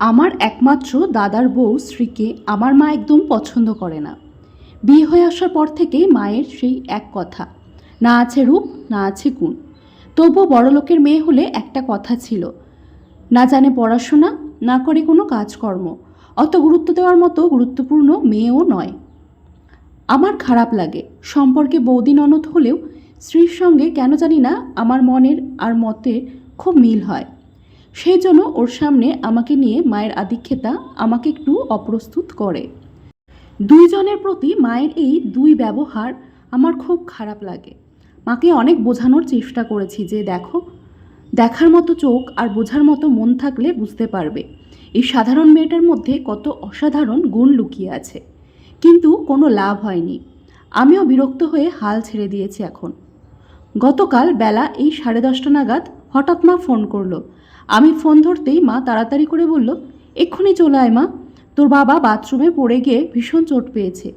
আমার একমাত্র দাদার বউ শ্রীকে আমার মা একদম পছন্দ করে না। বিয়ে হয়ে আসার পর থেকেই মায়ের সেই এক কথা, না আছে রূপ, না আছে গুণ। তবুও বড়লোকের মেয়ে হলে একটা কথা ছিল, না জানে পড়াশোনা, না করে কোনো কাজকর্ম, অত গুরুত্ব দেওয়ার মতো গুরুত্বপূর্ণ মেয়েও নয়। আমার খারাপ লাগে, সম্পর্কে বৌদি ননদ হলেও স্ত্রীর সঙ্গে কেন জানি না আমার মনের আর মতের খুব মিল হয়। সেই জন্য ওর সামনে আমাকে নিয়ে মায়ের আদিক্ষেতা আমাকে একটু অপ্রস্তুত করে। দুইজনের প্রতি মায়ের এই দুই ব্যবহার আমার খুব খারাপ লাগে। মাকে অনেক বোঝানোর চেষ্টা করেছি যে দেখো, দেখার মতো চোখ আর বোঝার মতো মন থাকলে বুঝতে পারবে। এই সাধারণ মেয়েটার মধ্যে কত অসাধারণ গুণ লুকিয়ে আছে। কিন্তু কোনো লাভ হয়নি। আমিও বিরক্ত হয়ে হাল ছেড়ে দিয়েছি এখন। গতকাল বেলা এই সাড়ে দশটা নাগাদ হঠাৎ মা ফোন করল। আমি ফোন ধরতেই মা তাড়াতাড়ি করে বলল, এক্ষুনি চলে আয় মা। তোর বাবা বাথরুমে পড়ে গিয়ে ভীষণ চোট পেয়েছে।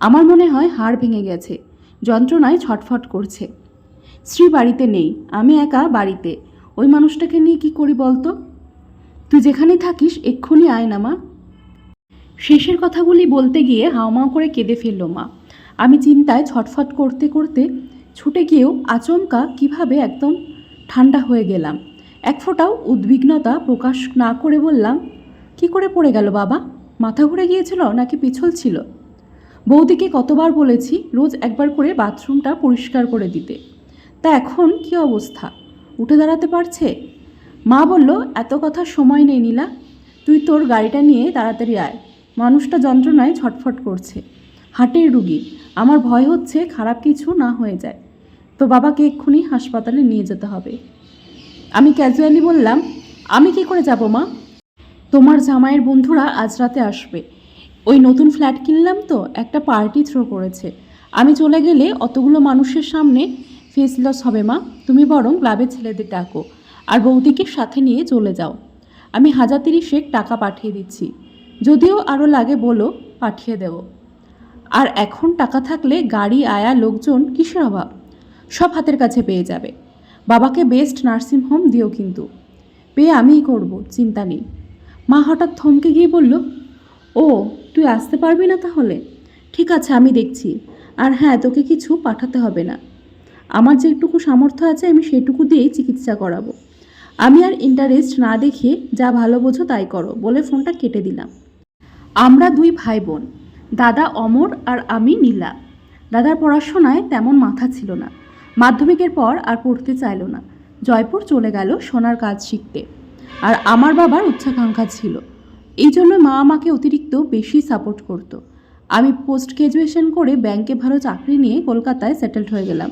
আমার মনে হয় হাড় ভেঙে গেছে। যন্ত্রণায় ছটফট করছে। স্ত্রী বাড়িতে নেই, আমি একা বাড়িতে। ওই মানুষটাকে নিয়ে কি করি বলতো? তুই যেখানে থাকিস, এক্ষুনি আয় না মা। শেষের কথাগুলি বলতে গিয়ে হাওমাও করে কেঁদে ফেলল মা। আমি চিন্তায় ছটফট করতে করতে ছুটে গিয়েও আচমকা কীভাবে একদম ঠান্ডা হয়ে গেলাম। এক ফোঁটাও উদ্বিগ্নতা প্রকাশ না করে বললাম, কি করে পড়ে গেল বাবা? মাথা ঘুরে গিয়েছিল নাকি পিছল ছিল? বৌদিকে কতবার বলেছি রোজ একবার করে বাথরুমটা পরিষ্কার করে দিতে। তা এখন কি অবস্থা? উঠে দাঁড়াতে পারছে? মা বলল, এত কথা সময় নেই নীলা। তুই তোর গাড়িটা নিয়ে তাড়াতাড়ি আয়। মানুষটা যন্ত্রণায় ছটফট করছে। হাটের রুগী। আমার ভয় হচ্ছে খারাপ কিছু না হয়ে যায়। তো বাবাকে এক্ষুনি হাসপাতালে নিয়ে যেতে হবে। আমি ক্যাজুয়ালি বললাম, আমি কি করে যাব মা? তোমার জামাইয়ের বন্ধুরা আজ রাতে আসবে। ওই নতুন ফ্ল্যাট কিনলাম তো, একটা পার্টি থ্রো করেছে। আমি চলে গেলে অতগুলো মানুষের সামনে ফেস লস হবে মা। তুমি বরং ক্লাবের ছেলেদের ডাকো আর বৌদিকে সাথে নিয়ে চলে যাও। আমি হাজার তিরিশেক টাকা পাঠিয়ে দিচ্ছি। যদিও আরও লাগে বলো, পাঠিয়ে দেব। আর এখন টাকা থাকলে গাড়ি, আয়া, লোকজন কিসের অভাব? সব হাতের কাছে পেয়ে যাবে। বাবাকে বেস্ট নার্সিং হোম দিও কিন্তু। পেয়ে আমিই করব, চিন্তা নেই। মা হঠাৎ থমকে গিয়ে বলল, ও, তুই আসতে পারবি না তাহলে? ঠিক আছে, আমি দেখছি। আর হ্যাঁ তোকে কিছু পাঠাতে হবে না। আমার যেটুকু সামর্থ্য আছে, আমি সেটুকু দিয়েই চিকিৎসা করাবো। আমি আর ইন্টারেস্ট না দেখিয়ে যা ভালো বোঝো তাই করো, বলে ফোনটা কেটে দিলাম। আমরা দুই ভাই বোন দাদা অমর আর আমি নীলা। দাদার পড়াশোনায় তেমন মাথা ছিল না। মাধ্যমিকের পর আর পড়তে চাইলো না। জয়পুর চলে গেল সোনার কাজ শিখতে। আর আমার বাবার উচ্চাকাঙ্ক্ষা ছিল। এই জন্য মা আমাকে অতিরিক্ত বেশি সাপোর্ট করতো। আমি পোস্ট গ্র্যাজুয়েশন করে ব্যাংকে ভালো চাকরি নিয়ে কলকাতায় সেটেলড হয়ে গেলাম।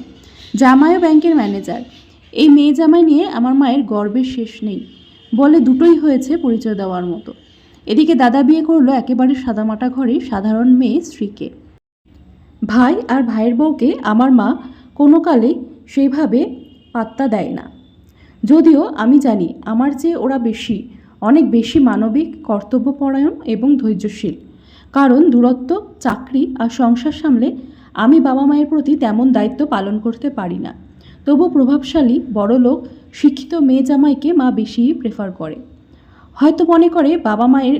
জামাইও ব্যাংকের ম্যানেজার এই মেয়ে জামাই নিয়ে আমার মায়ের গর্বের শেষ নেই। বলে দুটোই হয়েছে পরিচয় দেওয়ার মতো। এদিকে দাদা বিয়ে করল একেবারে সাদামাটা ঘরে সাধারণ মেয়ে স্ত্রীকে ভাই আর ভাইয়ের বউকে আমার মা কোনো কালে সেইভাবে পাত্তা দেয় না। যদিও আমি জানি আমার চেয়ে ওরা বেশি, অনেক বেশি মানবিক কর্তব্যপরায়ণ এবং ধৈর্যশীল। কারণ দূরত্ব, চাকরি আর সংসার সামলে আমি বাবা মায়ের প্রতি তেমন দায়িত্ব পালন করতে পারি না। তবু প্রভাবশালী, বড় লোক, শিক্ষিত মেয়ে জামাইকে মা বেশিই প্রেফার করে। হয়তো মনে করে বাবা মায়ের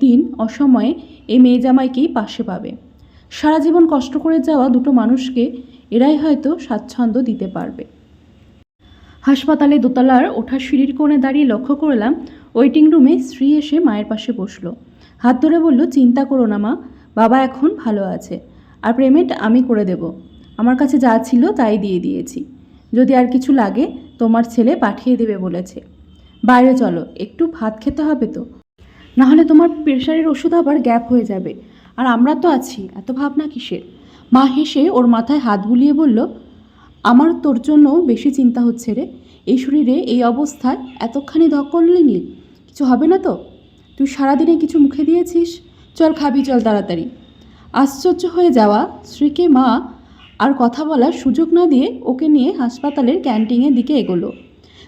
দিন অসময়ে এই মেয়ে জামাইকেই পাশে পাবে। সারা জীবন কষ্ট করে যাওয়া দুটো মানুষকে এরাই হয়তো স্বাচ্ছন্দ্য দিতে পারবে। হাসপাতালে দোতলার ওঠার সিঁড়ির কোণে দাঁড়িয়ে লক্ষ্য করলাম ওয়েটিং রুমে স্ত্রী এসে মায়ের পাশে বসল। হাত ধরে বলল, চিন্তা করো না মা, বাবা এখন ভালো আছে। আর পেমেন্ট আমি করে দেব। আমার কাছে যা ছিল তাই দিয়ে দিয়েছি। যদি আর কিছু লাগে, তোমার ছেলে পাঠিয়ে দেবে, বলেছে। বাইরে চলো, একটু ভাত খেতে হবে তো। নাহলে তোমার প্রেশারের ওষুধ আবার গ্যাপ হয়ে যাবে। আর আমরা তো আছি, এত ভাবনা কিসের? মা হেসে ওর মাথায় হাত বুলিয়ে বলল, আমার তোর জন্য বেশি চিন্তা হচ্ছে রে। এই শরীরে এই অবস্থায় এতখানি ধকললি নীল, কিছু হবে না তো? তুই সারাদিনে কিছু মুখে দিয়েছিস? চল খাবি, চল তাড়াতাড়ি। আশ্চর্য হয়ে যাওয়া শ্রীকে মা আর কথা বলার সুযোগ না দিয়ে ওকে নিয়ে হাসপাতালের ক্যান্টিনের দিকে এগোলো।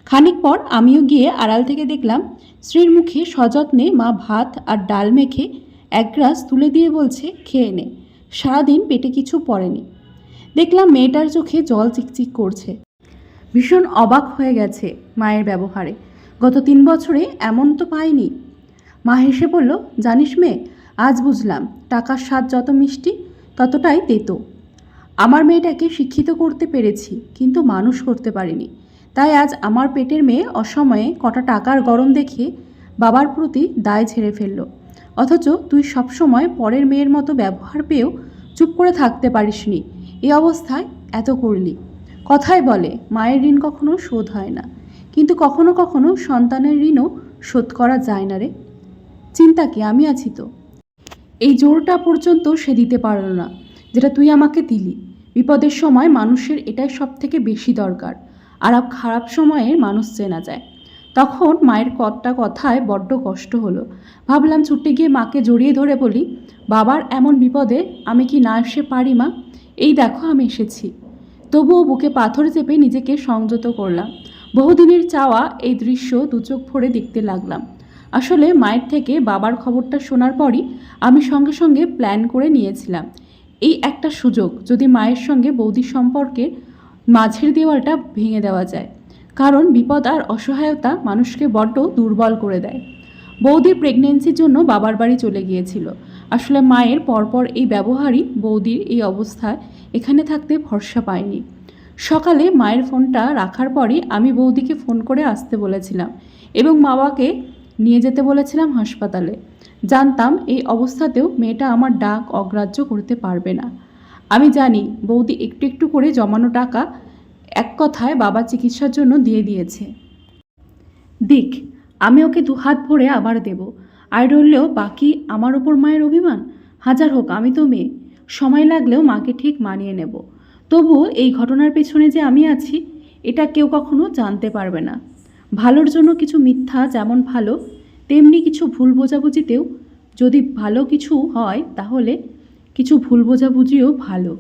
খানিক পর আমিও গিয়ে আড়াল থেকে দেখলাম, স্ত্রীর মুখে সযত্নে মা ভাত আর ডাল মেখে এক গ্লাস তুলে দিয়ে বলছে, খেয়ে নে। সারাদিন পেটে কিছু পড়েনি। দেখলাম মেয়েটার চোখে জল চিকচিক করছে। ভীষণ অবাক হয়ে গেছে মায়ের ব্যবহারে। গত তিন বছরে এমন তো পাইনি। মা হেসে বলল, জানিস মেয়ে আজ বুঝলাম, টাকার স্বাদ যত মিষ্টি, ততটাই তেতো। আমার মেয়েটাকে শিক্ষিত করতে পেরেছি, কিন্তু মানুষ করতে পারিনি। তাই আজ আমার পেটের মেয়ে অসময়ে কটা টাকার গরম দেখিয়ে বাবার প্রতি দায় ঝেড়ে ফেলল। অথচ তুই সবসময় পরের মেয়ের মতো ব্যবহার পেয়েও চুপ করে থাকতে পারিসনি। এই অবস্থায় এত করলি। কথাই বলে, মায়ের ঋণ কখনো শোধ হয় না। কিন্তু কখনো কখনো সন্তানের ঋণও শোধ করা যায় না রে। চিন্তা কি, আমি আছি তো। এই জোরটা পর্যন্ত সে দিতে পারল না, যেটা তুই আমাকে দিলি। বিপদের সময় মানুষের এটাই সব থেকে বেশি দরকার। আর খারাপ সময়ে মানুষ চেনা যায়। তখন মায়ের কতটা কথায় বড্ড কষ্ট হলো। ভাবলাম ছুটে গিয়ে মাকে জড়িয়ে ধরে বলি, বাবার এমন বিপদে আমি কি না এসে পারি মা? এই দেখো আমি এসেছি। তবুও বুকে পাথর চেপে নিজেকে সংযত করলাম। বহুদিনের চাওয়া এই দৃশ্য দুচোখ ভরে দেখতে লাগলাম। আসলে মায়ের থেকে বাবার খবরটা শোনার পরই আমি সঙ্গে সঙ্গে প্ল্যান করে নিয়েছিলাম। এই একটা সুযোগ যদি মায়ের সঙ্গে বৌদির সম্পর্কে মাঝের দেওয়ালটা ভেঙে দেওয়া যায়। কারণ বিপদ আর অসহায়তা মানুষকে বড্ড দুর্বল করে দেয়। বৌদির প্রেগনেন্সির জন্য বাবার বাড়ি চলে গিয়েছিল। আসলে মায়ের পরপর এই ব্যবহারই বৌদির এই অবস্থায় এখানে থাকতে ভরসা পায়নি। সকালে মায়ের ফোনটা রাখার পরই আমি বৌদিকে ফোন করে আসতে বলেছিলাম এবং বাবাকে নিয়ে যেতে বলেছিলাম হাসপাতালে। জানতাম এই অবস্থাতেও মেয়েটা আমার ডাক অগ্রাহ্য করতে পারবে না। আমি জানি বৌদি একটু একটু করে জমানো টাকা এক কথায় বাবা চিকিৎসার জন্য দিয়ে দিয়েছে। দিক, আমি ওকে দু হাত ভরে আবার দেব। আর রইলেও বাকি আমার ওপর মায়ের অভিমান? হাজার হোক, আমি তো মেয়ে। সময় লাগলেও মাকে ঠিক মানিয়ে নেব। তবুও এই ঘটনার পেছনে যে আমি আছি, এটা কেউ কখনো জানতে পারবে না। ভালোর জন্য কিছু মিথ্যা যেমন ভালো, তেমনি কিছু ভুল বোঝাবুঝিতেও যদি ভালো কিছু হয়, তাহলে কিছু ভুল বোঝাবুঝিও ভালো।